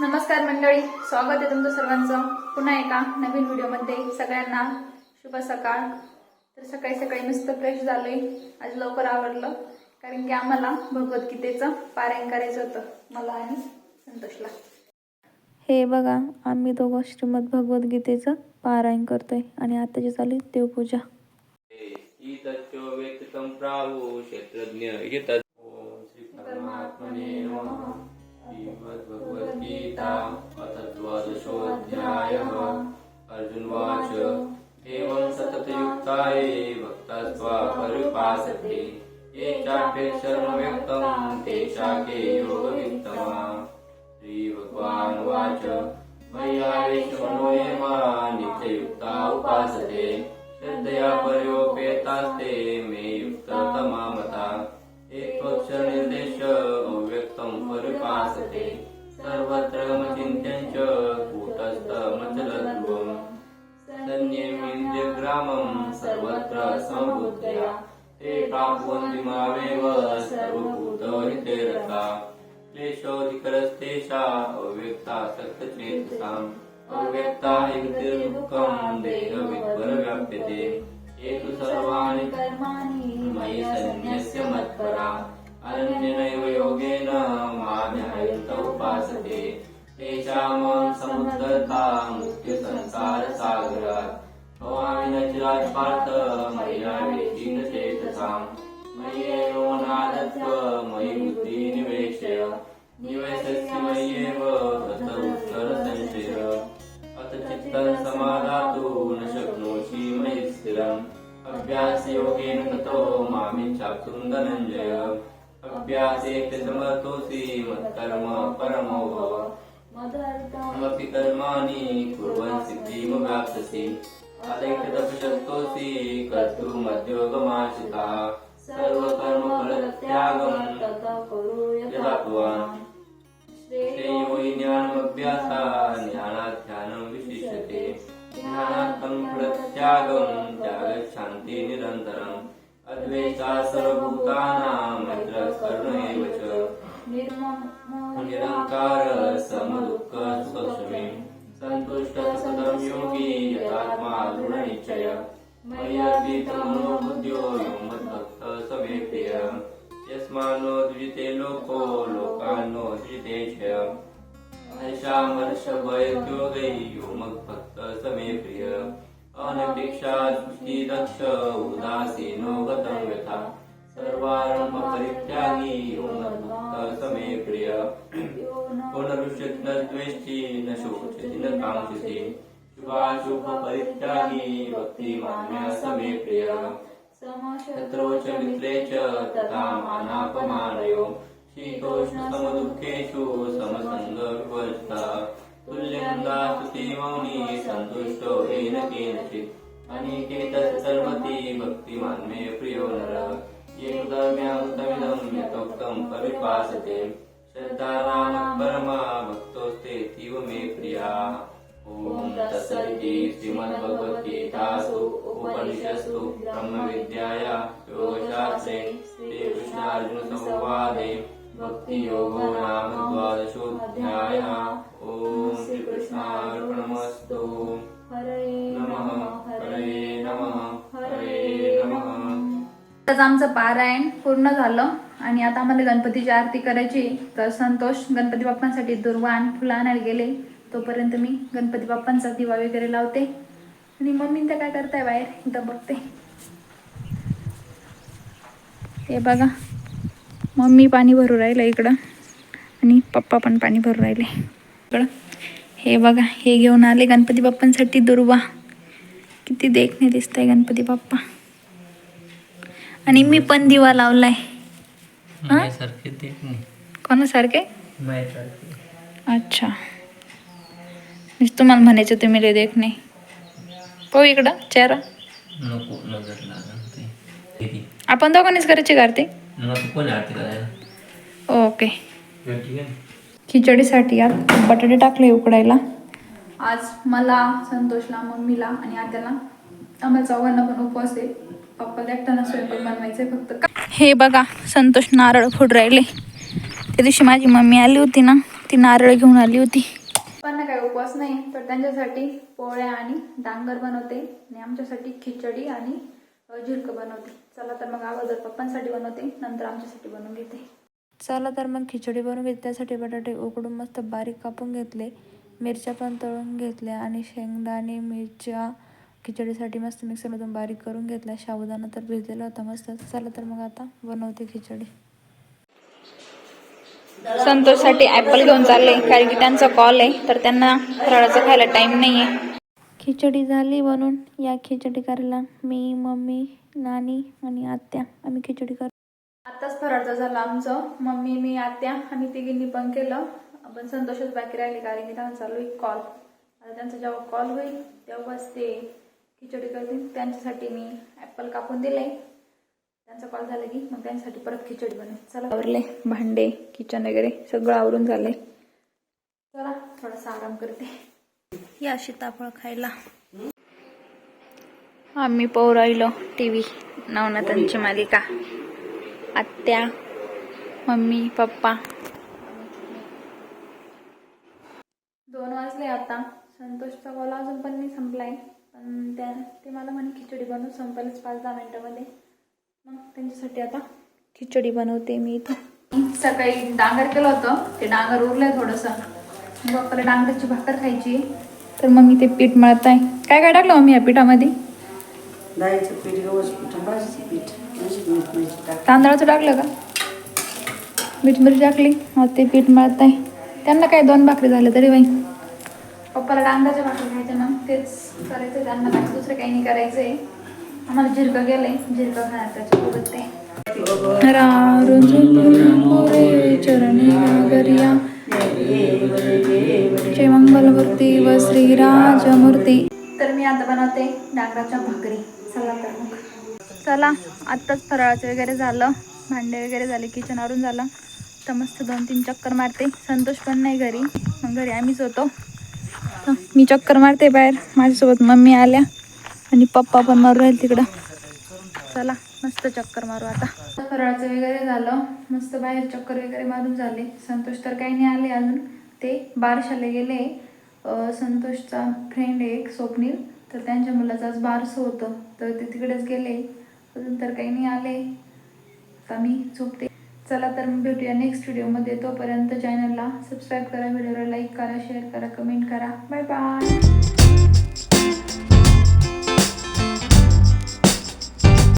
नमस्कार मंडळी स्वागत आहे तुमचं सर्वांचं. पुन्हा एका नवीन व्हिडिओमध्ये सगळ्यांना शुभ सकाळ. तर सकाळी सकाळी मस्त फ्रेश झालोय. आज लवकर आवडलं कारण की आम्हाला भगवद्गीतेचं पारायण करायचं होतं मला आणि संतोषला. हे बघा आम्ही दोघं श्रीमद भगवद्गीतेचं पारायण करतोय आणि आता जे चालू आहे देवपूजा श्री परमात्मने नमः. गीता अथ द्वादशोऽध्यायः। अर्जुनवाच एवं सततयुक्ताय भक्तस्त्वा परिपासते। ये चाप्यक्षरं व्यक्तं ते चाके योगवित्तमा श्रीभगवानुवाच मय्यावेशमनो ये नित्ययुक्ता उपासते। श्रद्धया पर्योपेतास्ते क्लेशोऽधिकरस्तेषा अव्यक्ता सक्तचेतसाम् अव्यक्ता युक्तिर्दुःखं देहविद्वरव्याप्यते। ये तु सर्वाणि मयि सन्न्यस्य मत्परा। अनन्यनैव योगेन माध्यायन्त उपासते। तेषां समुद्धरता मुक्तिसंसारसागरात्। भवामि न चिरात्पार्थ मय्यावेशीन चेतसाम् मय्येव नादत्व मयि बुद्धि निवेशय निवेशस्य मय्येव तत उत्तरसंशय अथ चित्तं समादातु न शक्नोषि मयि स्थिरम्। अभ्यासयोगेन ततो मामिच्छाप्तुं धनञ्जय अभ्यासेऽपि समर्थोऽसि मत्कर्म परमो भव। मदर्थमपि कर्माणि कुर्वन् सिद्धिमवाप्स्यसि अदैक्यतपशक्तोऽसि कर्तुमद्योगमाश्रिता सर्वकर्मफलत्यागं यदा भवान् त्यागं त्यागच्छान्ति निरन्तरम्। अद्वेषा सर्वभूतानां मैत्रः करुण च। निरङ्कार समदुःख स्वस्मि सन्तुष्टः सततं योगी यथात्मा दृढनिश्चय मय्यर्पितमनो बुद्ध्यो यो मद्भक्तः स प्रियः यस्मान्नो द्विजिते लोको लोकान्नो द्विजिते च। हर्षामर्षभयोगै यो मद्भक्तः समे मे प्रियः अनपेक्षा दक्ष उदासीनो गतं यथा सर्वारम्भ यो मद्भक्तः स मे प्रियः। न द्वेष्टि न शोचति न काङ्क्षति। शत्रौ च मित्रे च तथा मानापमानयो। शीतोष्णसमदुःखेषु तुल्यं दास्यति मौनी सन्तुष्टो येन केनचित् अनेकेतत्सर्वति भक्तिमान् मे प्रियो नरः। ये धर्म्यामुतमिदं यथोक्तं परिपासते श्रद्धानामः परमा भक्तोस्तेतीव मे प्रियाः। ॐ तत्सदिति श्रीमद्भगवद्गीतासु उपनिषत्सु ब्रह्मविद्याया योगशास्त्रे श्रीकृष्णार्जुनसंवादे। भक्तियोगो नाम द्वादशोऽध्यायः ॐ श्रीकृष्णार्पणमस्तु। नमः। हरे नमः। हरे नमः। आज आमचं पारायण पूर्ण झालं आणि आता आम्हाला गणपतीची आरती करायची तर संतोष गणपती बाप्पांसाठी दुर्वा आणि फुलं आणायला गेले. तोपर्यंत मी गणपती बाप्पांचा दिवा वगैरे लावते. आणि मम्मी त्या काय करताय बाहेर? इथं बघते. हे बघा. मम्मी पाणी भरू राहिलं इकडं. आणि पप्पा पण पाणी भरू राहिले. इकडं. हे बघा हे घेऊन आले गणपती बाप्पांसाठी दुर्वा. किती देखणे दिसत आहे गणपती बाप्पा. आणि मी पण दिवा लावलाय. हा? कोणासारखे? अच्छा. मीच तुम्हाला म्हणायचं तुम्ही लय देख नाही पाहू इकडं चेहरा. आपण दोघांनीच करायची करते ओके खिचडीसाठी यात बटाटे टाकले उकडायला. आज मला संतोषला मम्मीला आणि आत्याला आम्हाला चौघांना पण उपवास आहे. पप्पाला एकट्यानं स्वयंपाक बनवायचे फक्त. हे बघा संतोष नारळ फोड राहिले. त्या दिवशी माझी मम्मी आली होती ना ती नारळ घेऊन आली होती. पण काही उपवास नाही तर त्यांच्यासाठी पोळ्या आणि डांगर बनवते आणि आमच्यासाठी खिचडी आणि झिरकं बनवते. चला तर मग अगोदर पप्पांसाठी बनवते नंतर आमच्यासाठी बनवून घेते. चला तर मग खिचडी बनवून घेते त्यासाठी बटाटे उकडून मस्त बारीक कापून घेतले मिरच्या पण तळून घेतल्या आणि शेंगदाणे मिरच्या खिचडीसाठी मस्त मिक्सरमधून बारीक करून घेतल्या. साबुदाणा तर भिजलेला होता मस्त. चला तर मग आता बनवते खिचडी. संतोषसाठी ॲपल घेऊन चालले कारण की त्यांचा कॉल आहे तर त्यांना फराळाचं खायला टाईम नाही आहे खिचडी झाली बनून. या खिचडी करायला मी मम्मी नानी आणि आत्या आम्ही खिचडी कर आत्ताच फराळचा झालं आमचं. मम्मी मी आत्या आम्ही तिघींनी पण केलं. पण संतोषच बाकी राहिले कारण की त्यांना चालू आहे कॉल आता त्यांचा जेव्हा कॉल होईल तेव्हाच ते खिचडी करतील. त्यांच्यासाठी मी ॲपल कापून दिले त्यांचा कॉल झाला की मग त्यांच्यासाठी परत खिचडी बनवेल चला. आवरले भांडे किचन वगैरे सगळं आवरून झाले चला थोडासा आराम करते. या सीताफळ खायला. आम्ही पाहू राहिलो टी व्ही नवनाथांची मालिका. आत्या मम्मी पप्पा. दोन वाजले आता. संतोषचा कॉल अजून पण मी संपलाय. पण त्या ते मला म्हणे खिचडी बनवून संपलच पाच दहा मिनिटामध्ये. मग त्यांच्यासाठी आता खिचडी बनवते मी इथं. सकाळी डांगर केलं होतं. ते डांगर उरलंय थोडंसं. मग डांगराची भाकर खायची. तर मग मी ते पीठ मळत आहे काय काय टाकलं मम्मी या पिठामध्ये? डाळीचं पीठ गव्हाचं पीठ आणि भाजीचं पीठ म्हणजे मीठ मिरची टाक तांदळाचं टाकलं का? मीठ मिरची टाकली? मग ते पीठ मळत आहे. त्यांना काय दोन भाकरी झाल्या तरी बाई. पप्पाला डांगाच्या भाकरी खायच्या ना तेच करायचं त्यांना बाकी दुसरं काही नाही करायचं आहे आम्हाला जिरकं गेलंय. जिरकं खाणार त्याच्यासोबत ते. मोरे चरणी मंगलमूर्ती व श्रीराजमूर्ती. तर मी आता बनवते डांगराच्या भाकरी. चला तर मग. चला आत्ताच फराळाचं वगैरे झालं. भांडे वगैरे झाले किचनवरून झालं. तर मस्त दोन तीन चक्कर मारते. संतोष पण नाही घरी. मग घरी आम्हीच होतो. तर मी चक्कर मारते बाहेर. माझ्यासोबत मम्मी आल्या. आणि पप्पा पण मारू राहील तिकडं. चला मस्त चक्कर मारू आता. फराळाचं वगैरे झालं. मस्त बाहेर चक्कर वगैरे मारून झाले. संतोष तर काही नाही आले अजून. ते बारशाला गेले. संतोषचा फ्रेंड आहे एक स्वप्नील. तर त्यांच्या मुलाचं आज बारसं होतं. तर ते तिकडेच गेले. अजून तर काही नाही आले. आता मी झोपते. चला तर मग भेटूया नेक्स्ट व्हिडिओमध्ये तोपर्यंत चॅनलला सबस्क्राईब करा व्हिडिओला लाईक करा शेअर करा कमेंट करा. Bye bye